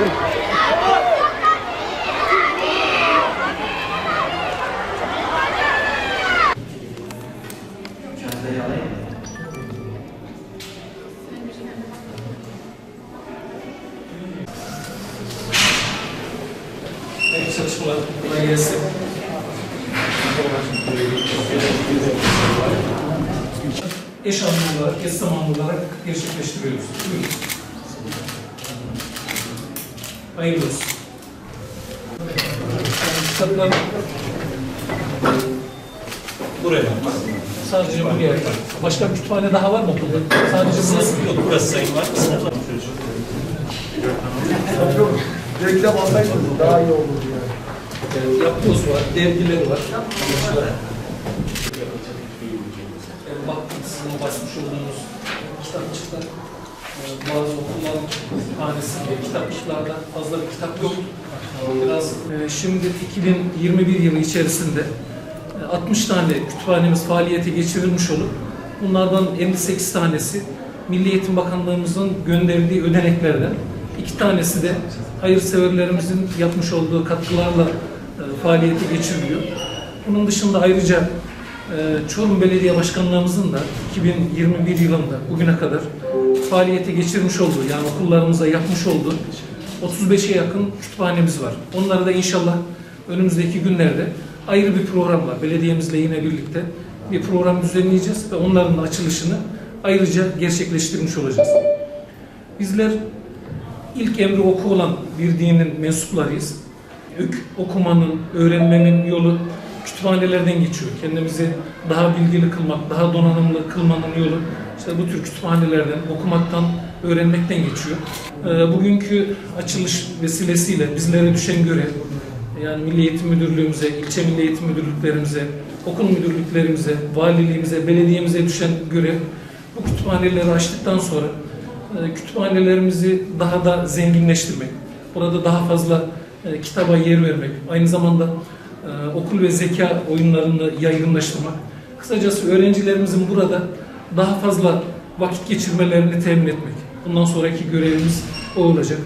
Hayırlı çalışmalar. Kolay gelsin. Eş anlamlı olarak, eş zamanlı olarak gerçekleştiriyoruz. Buyurun. Hayırlı olsun. Kitaplar Buraya. sadece buraya. Başka bir kütüphane daha var mı okulda? Sadece burası. Yok burası sayın var. Reklam alsaydınız daha iyi olurdu yani. Ee, Yapboz var, dergileri var. Yani baktım sizin basmış olduğunuz kitapçıklar, bazı okulların hanesinde kitapçıklarda fazla bir kitap yok. Biraz e, şimdi 2021 yılı içerisinde e, 60 tane kütüphanemiz faaliyete geçirilmiş olup bunlardan 58 tanesi Milli Eğitim Bakanlığımızın gönderdiği ödeneklerden iki tanesi de hayırseverlerimizin yapmış olduğu katkılarla e, faaliyete geçiriliyor. Bunun dışında ayrıca e, Çorum Belediye Başkanlığımızın da 2021 yılında bugüne kadar faaliyete geçirmiş olduğu yani okullarımıza yapmış olduğu 35'e yakın kütüphanemiz var. Onları da inşallah önümüzdeki günlerde ayrı bir programla belediyemizle yine birlikte bir program düzenleyeceğiz ve onların açılışını ayrıca gerçekleştirmiş olacağız. Bizler ilk emri oku olan bir dinin mensuplarıyız. Okumanın, öğrenmenin yolu kütüphanelerden geçiyor. Kendimizi daha bilgili kılmak, daha donanımlı kılmanın yolu işte bu tür kütüphanelerden, okumaktan, öğrenmekten geçiyor. Ee, Bugünkü açılış vesilesiyle bizlere düşen görev, yani Milli Eğitim Müdürlüğümüze, ilçe Milli Eğitim Müdürlüklerimize, okul müdürlüklerimize, valiliğimize, belediyemize düşen görev bu kütüphaneleri açtıktan sonra e, kütüphanelerimizi daha da zenginleştirmek, burada daha fazla e, kitaba yer vermek, aynı zamanda e, okul ve zeka oyunlarını yaygınlaştırmak. Kısacası öğrencilerimizin burada daha fazla vakit geçirmelerini temin etmek. Bundan sonraki görevimiz o olacak.